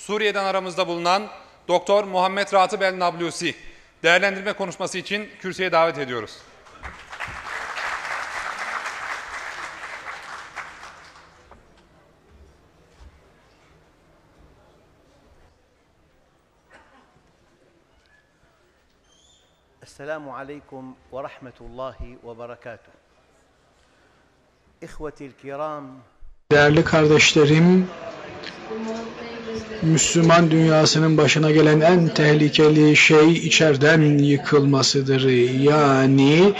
Suriye'den aramızda bulunan Doktor Muhammed Ratip El Nablusi değerlendirme konuşması için kürsüye davet ediyoruz. Esselamu aleyküm ve rahmetullahi ve berekatuhu. İhvetil kiram. Değerli kardeşlerim, Müslüman dünyasının başına gelen en tehlikeli şey içeriden yıkılmasıdır. Yani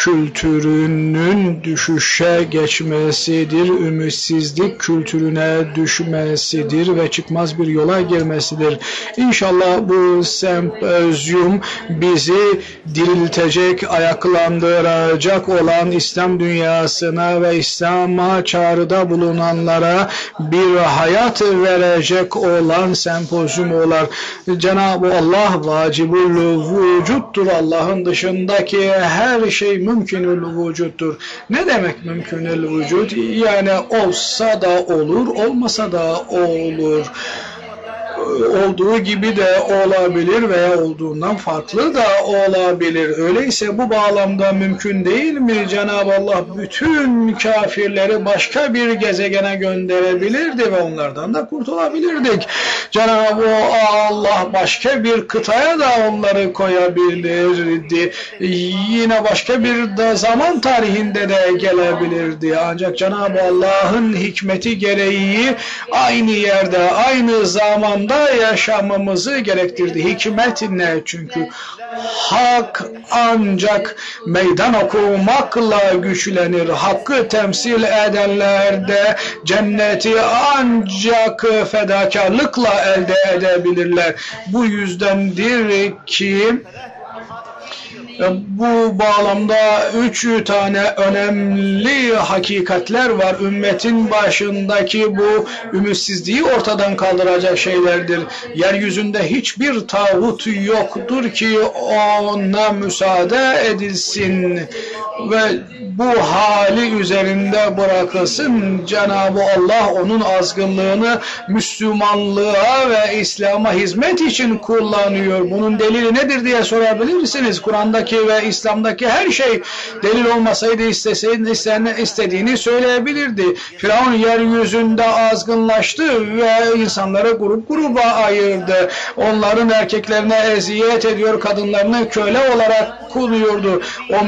kültürünün düşüşe geçmesidir, ümitsizlik kültürüne düşmesidir ve çıkmaz bir yola girmesidir. İnşallah bu sempozyum bizi diriltecek, ayaklandıracak olan İslam dünyasına ve İslam'a çağrıda bulunanlara bir hayat verecek olan sempozyum olar. Cenab-ı Allah vacibul vücuttur. Allah'ın dışındaki her şey mümkünül vücuttur. Ne demek mümkünül vücut? Yani olsa da olur, olmasa da olur olduğu gibi de olabilir veya olduğundan farklı da olabilir. Öyleyse bu bağlamda mümkün değil mi? Cenab-ı Allah bütün kafirleri başka bir gezegene gönderebilirdi ve onlardan da kurtulabilirdik. Cenab-ı Allah başka bir kıtaya da onları koyabilirdi. Yine başka bir de zaman tarihinde de gelebilirdi. Ancak Cenab-ı Allah'ın hikmeti gereği aynı yerde, aynı zamanda yaşamamızı gerektirdi. Hikmet ne? Çünkü hak ancak meydan okumakla güçlenir. Hakkı temsil edenler de cenneti ancak fedakarlıkla elde edebilirler. Bu yüzdendir ki bu bağlamda üç tane önemli hakikatler var. Ümmetin başındaki bu ümitsizliği ortadan kaldıracak şeylerdir. Yeryüzünde hiçbir tağut yoktur ki ona müsaade edilsin ve bu hali üzerinde bırakılsın. Cenab-ı Allah onun azgınlığını Müslümanlığa ve İslam'a hizmet için kullanıyor. Bunun delili nedir diye sorabilirsiniz. Kur'an'daki ve İslam'daki her şey delil olmasaydı isteseydi, istediğini söyleyebilirdi. Firavun yeryüzünde azgınlaştı ve insanları grup gruba ayırdı. Onların erkeklerine eziyet ediyor, kadınlarını köle olarak kuluyordu. O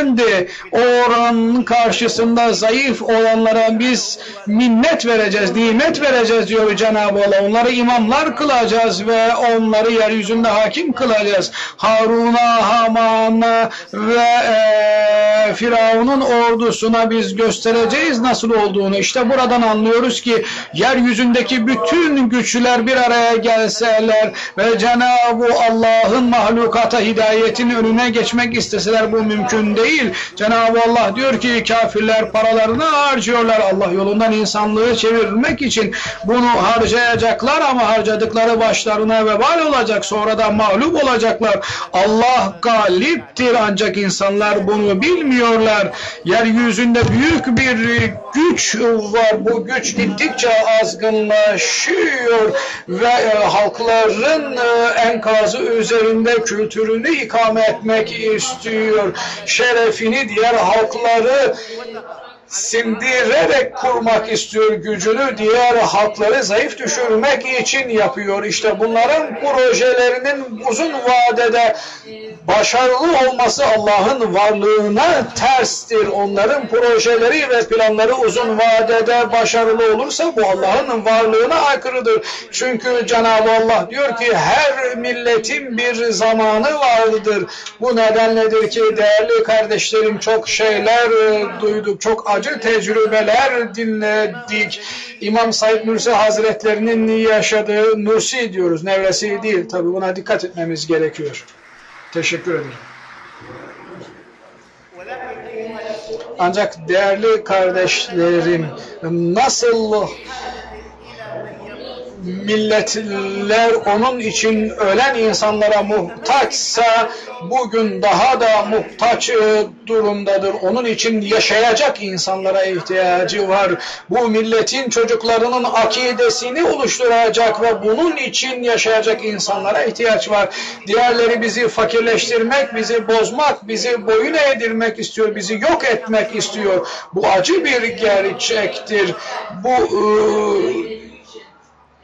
müfsitlerdendi. O oranın karşısında zayıf olanlara biz minnet vereceğiz, nimet vereceğiz diyor Cenab-ı Allah. Onları imamlar kılacağız ve onları yeryüzünde hakim kılacağız. Harun'a, Haman'a ve e, Firavun'un ordusuna biz göstereceğiz nasıl olduğunu. İşte buradan anlıyoruz ki yeryüzündeki bütün güçler bir araya gelseler ve Cenab-ı Allah'ın mahlukata hidayetin önüne geçmek isteseler bu mümkün değil. Cenab-ı Allah diyor ki kafirler paralarını harcıyorlar Allah yolundan insanlığı çevirmek için. Bunu harcayacaklar ama harcadıkları başlarına vebal olacak. Sonra da mağlup olacaklar. Allah galiptir ancak insanlar bunu bilmiyorlar. Yeryüzünde büyük bir güç var. Bu güç gittikçe azgınlaşıyor ve e, halkların e, enkazı üzerinde kültürünü ikame etmek istiyor. Şerefini diğer halkları sindirerek kurmak istiyor gücünü, diğer halkları zayıf düşürmek için yapıyor. İşte bunların projelerinin uzun vadede başarılı olması Allah'ın varlığına terstir. Onların projeleri ve planları uzun vadede başarılı olursa bu Allah'ın varlığına aykırıdır. Çünkü Cenab-ı Allah diyor ki her milletin bir zamanı vardır. Bu nedenledir ki değerli kardeşlerim çok şeyler duyduk, çok acı tecrübeler dinledik. İmam Said Nursi Hazretlerinin yaşadığı Nursi diyoruz, Nevresi değil. Tabi buna dikkat etmemiz gerekiyor. Teşekkür ederim. Ancak değerli kardeşlerim nasıl milletler onun için ölen insanlara muhtaçsa bugün daha da muhtaç e, durumdadır. Onun için yaşayacak insanlara ihtiyacı var. Bu milletin çocuklarının akidesini oluşturacak ve bunun için yaşayacak insanlara ihtiyaç var. Diğerleri bizi fakirleştirmek, bizi bozmak, bizi boyun eğdirmek istiyor, bizi yok etmek istiyor. Bu acı bir gerçektir. Bu e,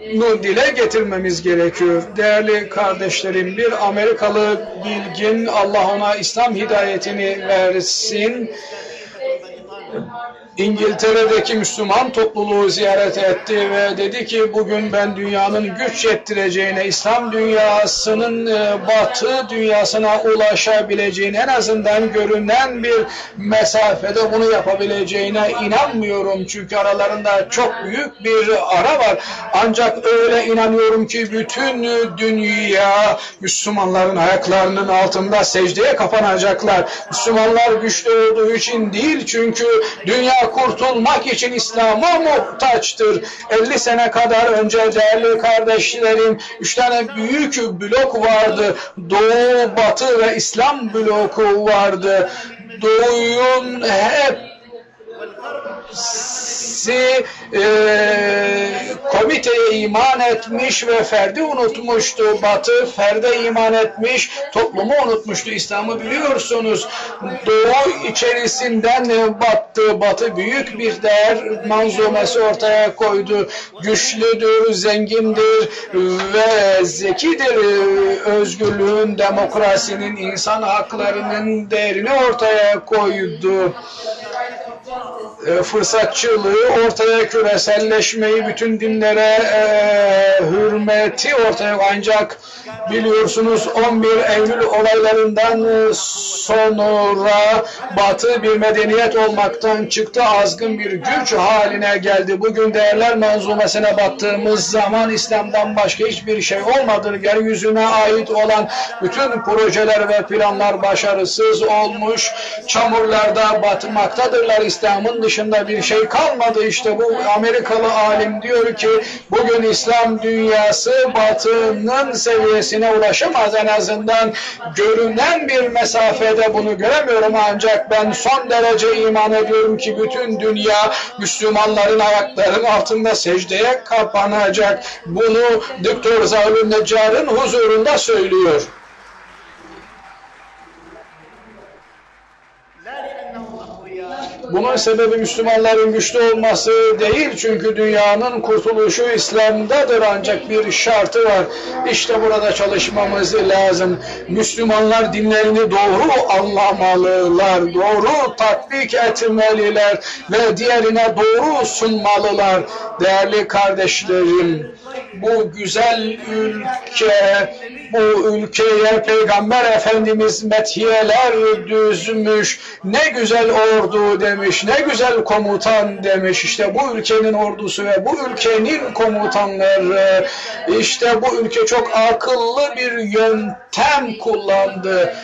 bunu dile getirmemiz gerekiyor. Değerli kardeşlerim, bir Amerikalı bilgin Allah ona İslam hidayetini versin. İngiltere'deki Müslüman topluluğu ziyaret etti ve dedi ki bugün ben dünyanın güç yettireceğine, İslam dünyasının e, batı dünyasına ulaşabileceğine, en azından görünen bir mesafede bunu yapabileceğine inanmıyorum. Çünkü aralarında çok büyük bir ara var. Ancak öyle inanıyorum ki bütün dünya Müslümanların ayaklarının altında secdeye kapanacaklar. Müslümanlar güçlü olduğu için değil çünkü dünya kurtulmak için İslam'a muhtaçtır. 50 sene kadar önce değerli kardeşlerim üç tane büyük blok vardı. Doğu, Batı ve İslam bloku vardı. Doğu'nun hep hepsi e, komiteye iman etmiş ve ferdi unutmuştu. Batı ferde iman etmiş, toplumu unutmuştu. İslam'ı biliyorsunuz. Doğu içerisinden battı. Batı büyük bir değer manzumesi ortaya koydu. Güçlüdür, zengindir ve zekidir. Özgürlüğün, demokrasinin, insan haklarının değerini ortaya koydu e, fırsatçılığı ortaya küreselleşmeyi bütün dinlere e, hürmeti ortaya ancak biliyorsunuz 11 Eylül olaylarından e, sonra batı bir medeniyet olmaktan çıktı azgın bir güç haline geldi. Bugün değerler manzumesine baktığımız zaman İslam'dan başka hiçbir şey olmadı. Yeryüzüne ait olan bütün projeler ve planlar başarısız olmuş. Çamurlarda batmaktadırlar. İslam'ın dışında bir şey kalmadı. İşte bu Amerikalı alim diyor ki bugün İslam dünyası batının seviyesine ulaşamaz. En azından görünen bir mesafede bunu göremiyorum ancak ben son derece iman ediyorum ki bütün dünya Müslümanların ayaklarının altında secdeye kapanacak. Bunu Doktor Zavlun Neccar'ın huzurunda söylüyor. Bunun sebebi Müslümanların güçlü olması değil çünkü dünyanın kurtuluşu İslam'dadır ancak bir şartı var. İşte burada çalışmamız lazım. Müslümanlar dinlerini doğru anlamalılar, doğru tatbik etmeliler ve diğerine doğru sunmalılar. Değerli kardeşlerim, bu güzel ülke, bu ülkeye Peygamber Efendimiz metiyeler düzmüş, ne güzel ordu demiş, ne güzel komutan demiş. İşte bu ülkenin ordusu ve bu ülkenin komutanları, işte bu ülke çok akıllı bir yöntem kullandı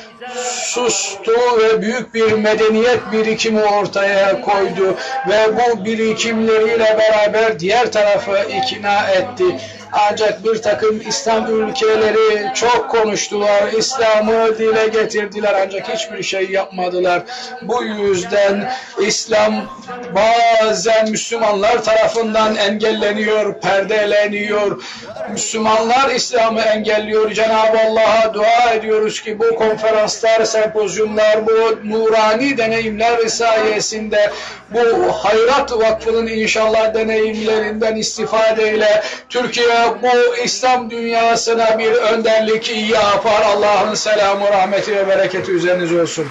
sustu ve büyük bir medeniyet birikimi ortaya koydu ve bu birikimleriyle beraber diğer tarafı ikna etti. Ancak bir takım İslam ülkeleri çok konuştular, İslam'ı dile getirdiler ancak hiçbir şey yapmadılar. Bu yüzden İslam bazen Müslümanlar tarafından engelleniyor, perdeleniyor. Müslümanlar İslam'ı engelliyor. Cenab-ı Allah'a dua ediyoruz ki bu konferanslar, sempozyumlar, bu nurani deneyimler sayesinde bu Hayrat Vakfı'nın inşallah deneyimlerinden istifadeyle Türkiye bu İslam dünyasına bir önderlik yapar. Allah'ın selamı, rahmeti ve bereketi üzerinize olsun.